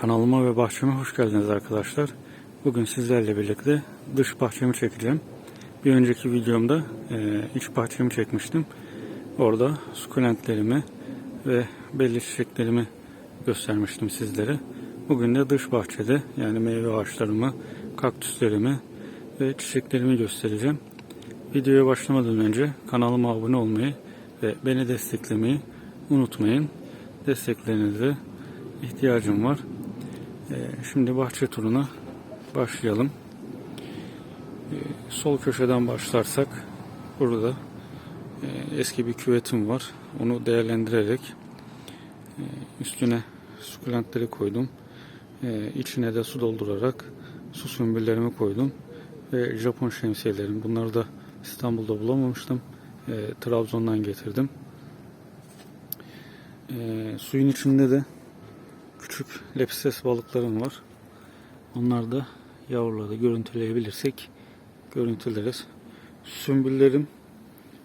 Kanalıma ve bahçeme hoş geldiniz arkadaşlar. Bugün sizlerle birlikte dış bahçemi çekeceğim. Bir önceki videomda e, iç bahçemi çekmiştim. Orada sukulentlerimi ve belli çiçeklerimi göstermiştim sizlere. Bugün de dış bahçede yani meyve ağaçlarımı, kaktüslerimi ve çiçeklerimi göstereceğim. Videoya başlamadan önce kanalıma abone olmayı ve beni desteklemeyi unutmayın. Desteklerinize ihtiyacım var. Ee, Şimdi bahçe turuna başlayalım. Ee, Sol köşeden başlarsak burada e, eski bir küvetim var. Onu değerlendirerek e, üstüne sukulentleri koydum. E, İçine de su doldurarak su sümbüllerimi koydum. Ve Japon şemsiyelerim. Bunları da İstanbul'da bulamamıştım. Trabzon'dan getirdim. Suyun içinde de küçük lepistes balıklarım var. Onlar da yavruları görüntüleyebilirsek görüntüleriz. Sümbüllerim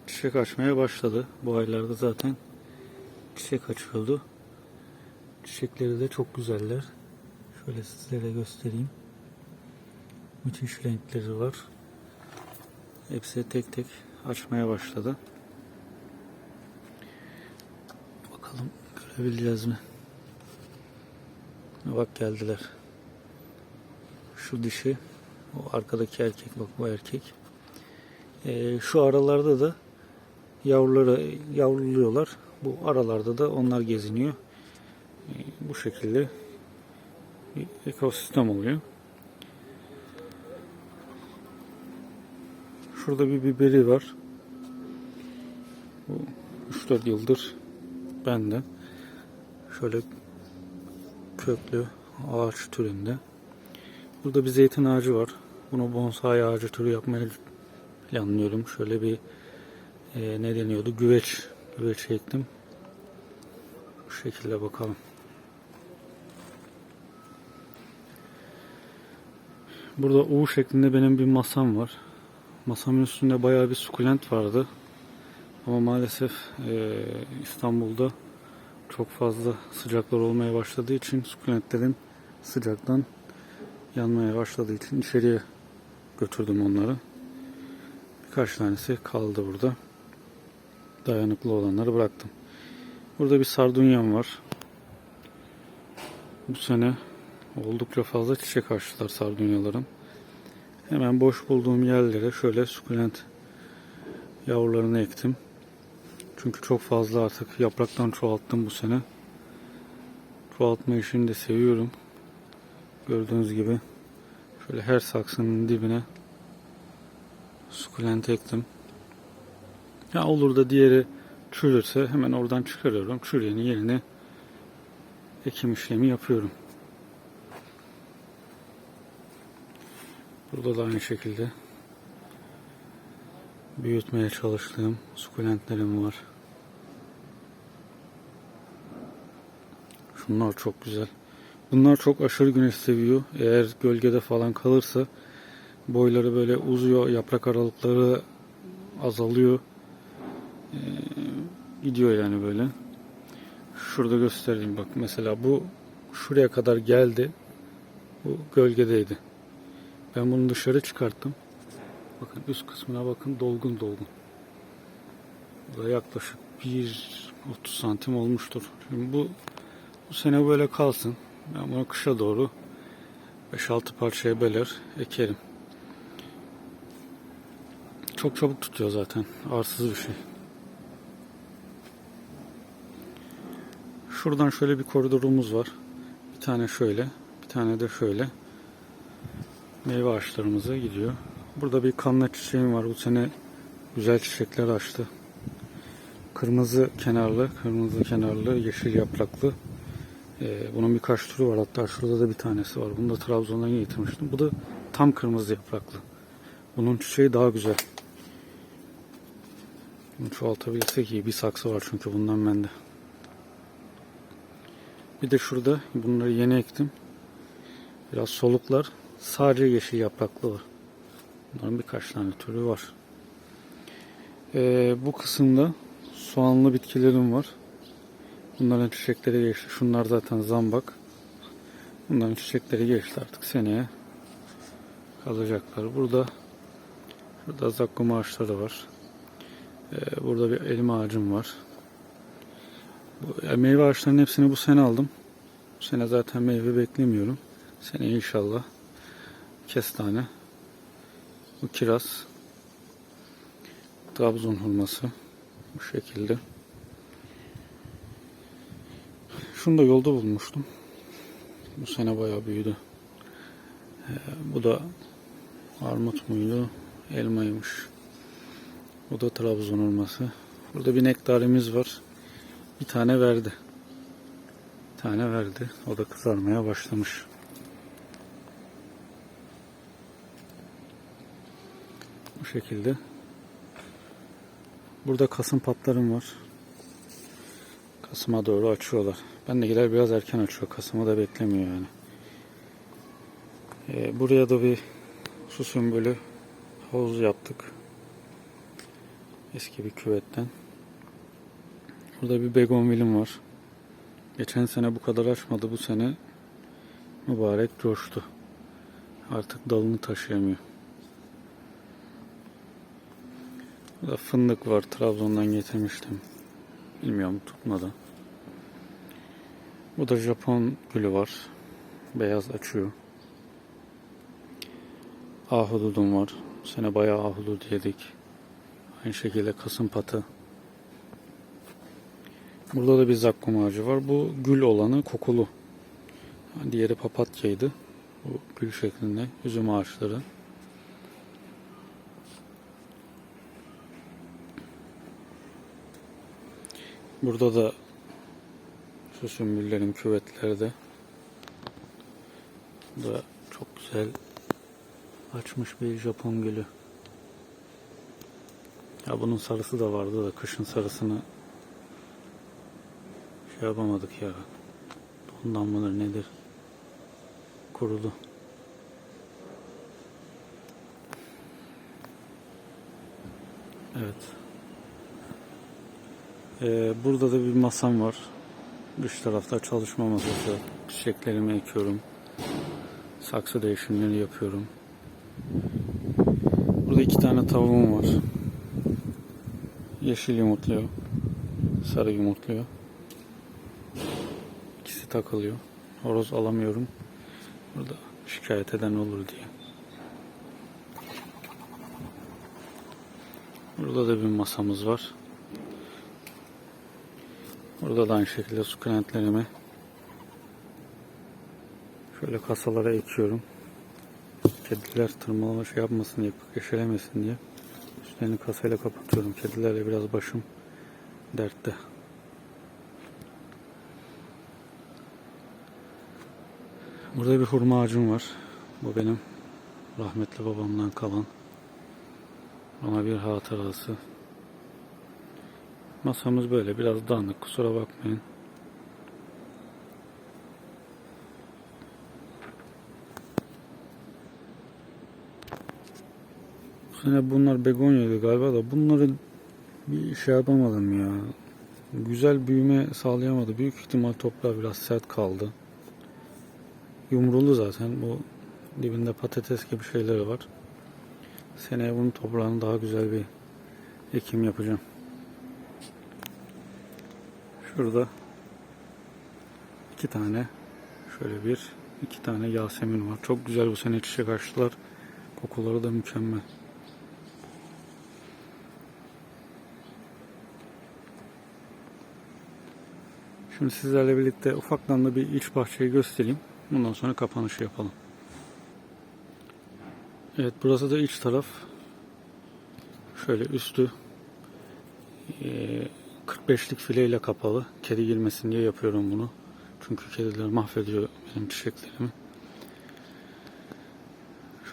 çiçek açmaya başladı. Bu aylarda zaten çiçek açıyordu. Çiçekleri de çok güzeller. Şöyle sizlere göstereyim. Müthiş renkleri var. Hepsi tek tek açmaya başladı. Bakalım görebileceğiz mi? Bak geldiler. Şu dişi, o arkadaki erkek bak bu erkek. Ee, şu aralarda da yavruları yavruluyorlar. Bu aralarda da onlar geziniyor. Ee, bu şekilde bir ekosistem oluyor. Şurada bir biberi var. Bu 3-4 yıldır bende. Şöyle köklü ağaç türünde. Burada bir zeytin ağacı var. Bunu bonsai ağacı türü yapmayı planlıyorum. Şöyle bir e, ne deniyordu? Güveç. Güveç ektim. Bu şekilde bakalım. Burada U şeklinde benim bir masam var. Masamın üstünde bayağı bir sukulent vardı. Ama maalesef e, İstanbul'da çok fazla sıcaklar olmaya başladığı için sukulentlerin sıcaktan yanmaya başladığı için içeriye götürdüm onları. Birkaç tanesi kaldı burada. Dayanıklı olanları bıraktım. Burada bir sardunyam var. Bu sene oldukça fazla çiçek açtılar sardunyalarım. Hemen boş bulduğum yerlere şöyle sukulent yavrularını ektim. Çünkü çok fazla artık yapraktan çoğalttım bu sene. Çoğaltma işini de seviyorum. Gördüğünüz gibi şöyle her saksının dibine sukulent ektim. Ya olur da diğeri çürürse hemen oradan çıkarıyorum. Çürüyenin yerine ekim işlemi yapıyorum. Burada da aynı şekilde büyütmeye çalıştığım sukulentlerim var. Şunlar çok güzel. Bunlar çok aşırı güneş seviyor. Eğer gölgede falan kalırsa boyları böyle uzuyor, yaprak aralıkları azalıyor. Ee, gidiyor yani böyle. Şurada göstereyim bak mesela bu şuraya kadar geldi. Bu gölgedeydi. Ben bunu dışarı çıkarttım. Bakın üst kısmına bakın dolgun dolgun. Bu da yaklaşık 1 30 santim olmuştur. Şimdi bu bu sene böyle kalsın. Ben bunu kışa doğru 5-6 parçaya böler ekerim. Çok çabuk tutuyor zaten. Arsız bir şey. Şuradan şöyle bir koridorumuz var. Bir tane şöyle, bir tane de şöyle. Meyve ağaçlarımıza gidiyor. Burada bir kanla çiçeğim var. Bu sene güzel çiçekler açtı. Kırmızı kenarlı, kırmızı kenarlı, yeşil yapraklı. Ee, bunun birkaç türü var. Hatta şurada da bir tanesi var. Bunu da Trabzon'dan getirmiştim. Bu da tam kırmızı yapraklı. Bunun çiçeği daha güzel. Bunu çoğaltabilirsek iyi. Bir saksı var çünkü bundan bende. Bir de şurada bunları yeni ektim. Biraz soluklar. Sadece yeşil yapraklı var. Bunların birkaç tane türü var. Ee, bu kısımda soğanlı bitkilerim var. Bunların çiçekleri geçti. Şunlar zaten zambak. Bunların çiçekleri geçti artık seneye kalacaklar. Burada Burada zakkum ağaçları var. Ee, burada bir elma ağacım var. Bu, ya meyve ağaçlarının hepsini bu sene aldım. Bu sene zaten meyve beklemiyorum. Sene inşallah kestane. Bu kiraz. Trabzon hurması. Bu şekilde. Şunu da yolda bulmuştum. Bu sene bayağı büyüdü. Ee, bu da armut muydu? Elmaymış. Bu da Trabzon hurması. Burada bir nektarimiz var. Bir tane verdi. Bir tane verdi. O da kızarmaya başlamış. Bu şekilde. Burada kasım patlarım var. Kasıma doğru açıyorlar. Ben de gider biraz erken açıyor. Kasım'ı da beklemiyor yani. Ee, buraya da bir su sümbülü havuz yaptık. Eski bir küvetten. Burada bir begonvilim var. Geçen sene bu kadar açmadı. Bu sene mübarek coştu. Artık dalını taşıyamıyor. Burada fındık var. Trabzon'dan getirmiştim. Bilmiyorum tutmadı. Bu da Japon gülü var. Beyaz açıyor. Ahududum var. Bu sene bayağı ahudud yedik. Aynı şekilde kasım patı. Burada da bir zakkum ağacı var. Bu gül olanı kokulu. Diğeri papatyaydı. Bu gül şeklinde. Üzüm ağaçları. Burada da şu sümbüllerin küvetlerde. Bu da çok güzel açmış bir Japon gülü. Ya bunun sarısı da vardı da kışın sarısını şey yapamadık ya. Ondan mıdır nedir? Kurudu. Evet. Ee, burada da bir masam var. Dış tarafta çalışma masası. Çiçeklerimi ekiyorum. Saksı değişimleri yapıyorum. Burada iki tane tavuğum var. Yeşil yumurtluyor. Sarı yumurtluyor. İkisi takılıyor. Horoz alamıyorum. Burada şikayet eden olur diye. Burada da bir masamız var. Burada da aynı şekilde sukulentlerimi şöyle kasalara ekiyorum. Kediler tırmalama şey yapmasın diye, eşelemesin diye. Üstlerini kasayla kapatıyorum. Kedilerle biraz başım dertte. Burada bir hurma ağacım var. Bu benim rahmetli babamdan kalan. Ama bir hatırası. Masamız böyle biraz dağınık kusura bakmayın. Bu sene bunlar begonyaydı galiba da bunları bir şey yapamadım ya. Güzel büyüme sağlayamadı. Büyük ihtimal toprağı biraz sert kaldı. Yumrulu zaten. Bu dibinde patates gibi şeyleri var. Seneye bunun toprağını daha güzel bir ekim yapacağım. Şurada iki tane şöyle bir iki tane Yasemin var. Çok güzel bu sene çiçek açtılar. Kokuları da mükemmel. Şimdi sizlerle birlikte ufaktan da bir iç bahçeyi göstereyim. Bundan sonra kapanışı yapalım. Evet burası da iç taraf. Şöyle üstü eee 45'lik fileyle kapalı. Kedi girmesin diye yapıyorum bunu. Çünkü kediler mahvediyor benim çiçeklerimi.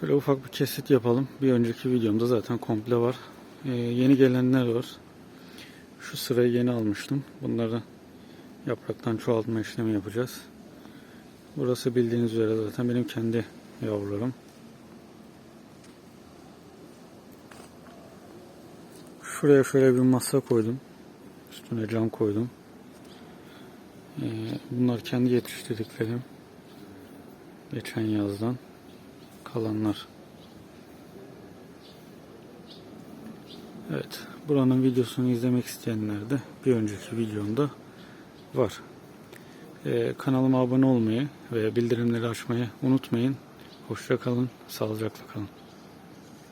Şöyle ufak bir kesit yapalım. Bir önceki videomda zaten komple var. Ee, yeni gelenler var. Şu sırayı yeni almıştım. Bunları yapraktan çoğaltma işlemi yapacağız. Burası bildiğiniz üzere zaten benim kendi yavrularım. Şuraya şöyle bir masa koydum. Üstüne cam koydum. Ee, bunlar kendi yetiştirdiklerim. Geçen yazdan kalanlar. Evet. Buranın videosunu izlemek isteyenler de bir önceki videomda var. Ee, kanalıma abone olmayı ve bildirimleri açmayı unutmayın. Hoşça kalın, sağlıcakla kalın.